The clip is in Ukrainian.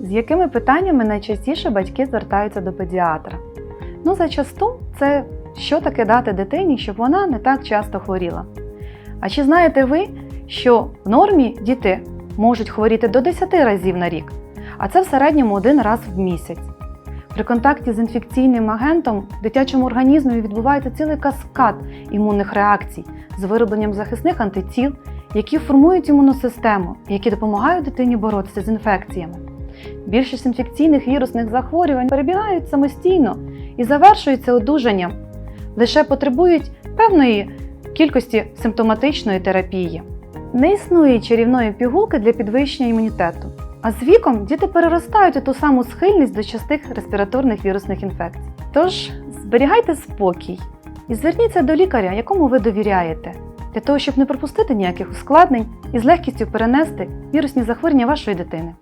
З якими питаннями найчастіше батьки звертаються до педіатра? Ну, зачасту це що таке дати дитині, щоб вона не так часто хворіла. А чи знаєте ви, що в нормі діти можуть хворіти до 10 разів на рік, а це в середньому один раз в місяць. При контакті з інфекційним агентом в дитячому організмі відбувається цілий каскад імунних реакцій з виробленням захисних антитіл, які формують імунну систему, які допомагають дитині боротися з інфекціями. Більшість інфекційних вірусних захворювань перебігають самостійно і завершуються одужанням, лише потребують певної кількості симптоматичної терапії. Не існує чарівної пігулки для підвищення імунітету. А з віком діти переростають у ту саму схильність до частих респіраторних вірусних інфекцій. Тож зберігайте спокій і зверніться до лікаря, якому ви довіряєте, для того, щоб не пропустити ніяких ускладнень і з легкістю перенести вірусні захворювання вашої дитини.